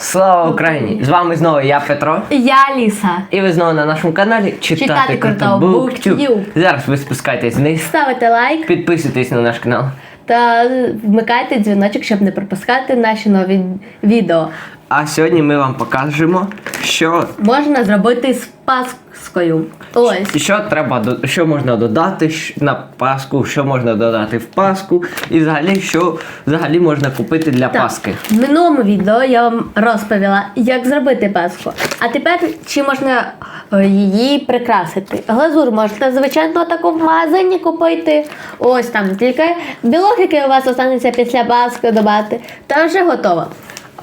Слава Україні! З вами знову я Петро. Я Ліса. І ви знову на нашому каналі Читати. BookTube. Зараз ви спускайтесь вниз, Ставите лайк підписуйтесь на наш канал. та вмикайте дзвіночок, щоб не пропускати наші нові відео. А сьогодні ми вам покажемо, що, Можна зробити з паскою. Ось. що треба що можна додати на Пасху, що можна додати в Пасху, і взагалі, що взагалі можна купити для Так. Пасхи. В минулому відео я вам розповіла, як зробити паску. А тепер чи можна е, її прикрасити? Глазур можете, звичайно, таку в магазині купити. Ось там тільки білок, який у вас останеться після паски додати, та вже готово.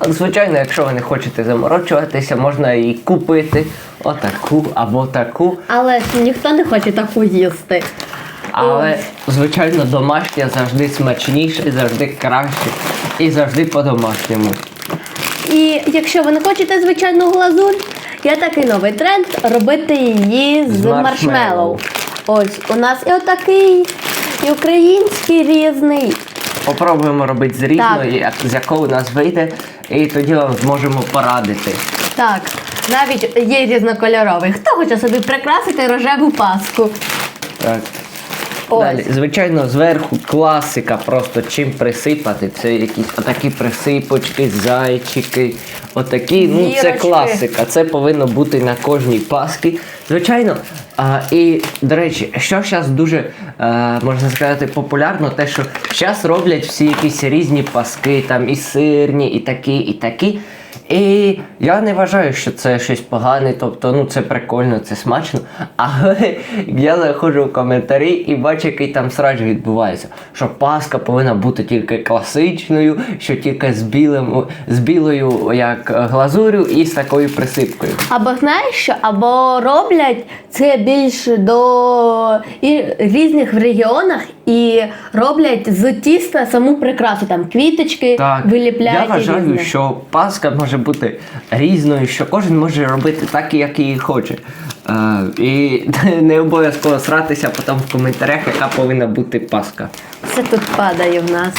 Звичайно, якщо ви не хочете заморочуватися, можна її купити отаку або таку. Але ж ніхто не хоче таку їсти. Але, звичайно, домашня завжди смачніше, завжди краще і завжди по-домашньому. І якщо ви не хочете звичайну глазурь, є такий новий тренд робити її з, З маршмеллоу. маршмеллоу. Ось у нас і отакий, і український різний. Попробуємо робити з різної, Так. як- з якого у нас вийде, і тоді зможемо порадити. Так, навіть є різнокольоровий. Хто хоче собі прикрасити рожеву паску? Так. Ось. Далі, звичайно, зверху класика, просто чим присипати. Це якісь отакі присипочки, зайчики. Отакі, ну це класика. Це повинно бути на кожній паскі. Звичайно. А, і, до речі, що зараз дуже е, можна сказати популярно, те, що зараз роблять всі якісь різні паски, там і сирні, і такі, і такі. І я не вважаю, що це щось погане, тобто ну це прикольно, це смачно. Але я заходжу в коментарі і бачу, який там срач відбувається. Що паска повинна бути тільки класичною, що тільки з білим, з білою як глазурю і з такою присипкою. Або знаєш що? Або роблять це більше до і різних в регіонах і роблять з тіста саму прикрасу, там квіточки Так, виліпляють. я вважаю, різне. що паска може бути різною, що кожен може робити так, як її хоче. Е, і не обов'язково сратися потім в коментарях, яка повинна бути паска. Це тут падає в нас.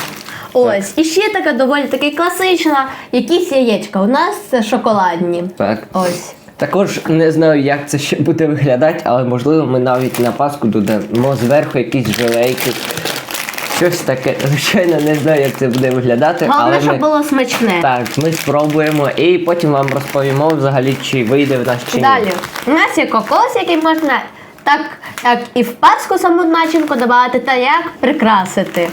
Ось, і ще така доволі таки класична, якісь яєчка. У нас це шоколадні. Так. Ось. Також не знаю, як це ще буде виглядати, але можливо ми навіть на паску додамо зверху якісь жилейки. Щось таке. Звичайно, не знаю, як це буде виглядати, Головне, але щоб ми, було смачне. так, ми спробуємо і потім вам розповімо взагалі, чи вийде в нас чи ні. Далі. У нас є кокос, який можна так, як і в паску саму начинку додати, та як прикрасити.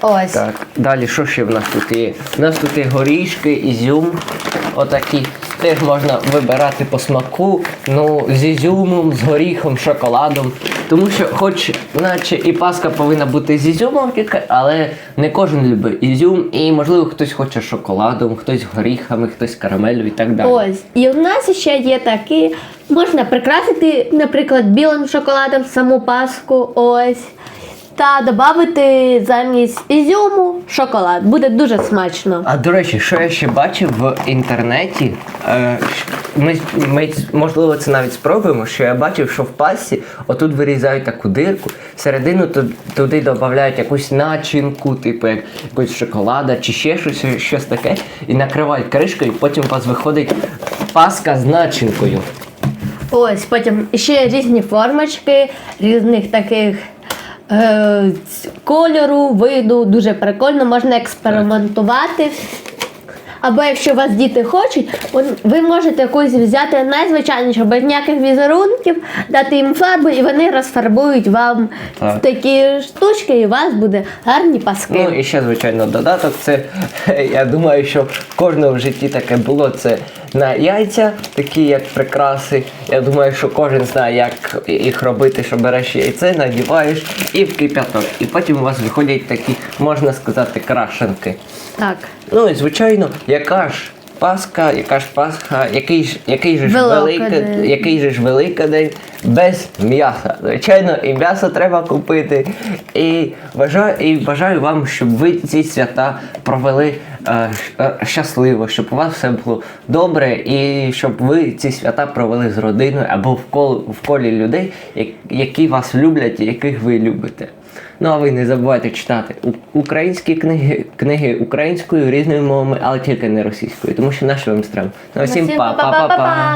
Ось. Так, далі що ще в нас тут є? У нас тут є горішки, ізюм, отакі. Теж можна вибирати по смаку, ну, з ізюмом, з горіхом, шоколадом. Тому що, хоч, наче і паска повинна бути з ізюмом, але не кожен любить ізюм, і можливо хтось хоче шоколадом, хтось горіхами, хтось карамелю і так далі. Ось. І у нас ще є такі. Можна прикрасити, наприклад, білим шоколадом саму паску. Ось. Та додати замість ізюму шоколад. Буде дуже смачно. А до речі, що я ще бачив в інтернеті, е, ми, ми можливо це навіть спробуємо, що я бачив, що в пасті отут вирізають таку дирку, всередину ту- туди додають якусь начинку, типу як якусь шоколада чи ще щось, щось таке, і накривають кришкою, потім у вас виходить паска з начинкою. Ось, потім ще різні формочки, різних таких е, кольору, виду, дуже прикольно, можна експериментувати. Або якщо у вас діти хочуть, ви можете якусь взяти найзвичайнішу, без ніяких візерунків, дати їм фарбу, і вони розфарбують вам Так. такі штучки, і у вас буде гарні паски. Ну і ще, звичайно, додаток. Це я думаю, що в кожного в житті таке було. Це на яйця, такі як прикраси. Я думаю, що кожен знає, як їх робити, що береш яйце, надіваєш і в кип'яток. І потім у вас виходять такі, можна сказати, крашенки. Так. Ну і звичайно, яка ж Пасха, яка ж Пасха, який ж який же ж велика, великий, який же ж Великодень без м'яса. Звичайно, і м'ясо треба купити. І бажаю, і бажаю вам, щоб ви ці свята провели щасливо, щоб у вас все було добре, і щоб ви ці свята провели з родиною або в колі, в колі людей, які вас люблять і яких ви любите. Ну а ви не забувайте читати українські книги, книги українською різними мовами, але тільки не російською, тому що наш вам стрем. Ну всім па-па-па-па.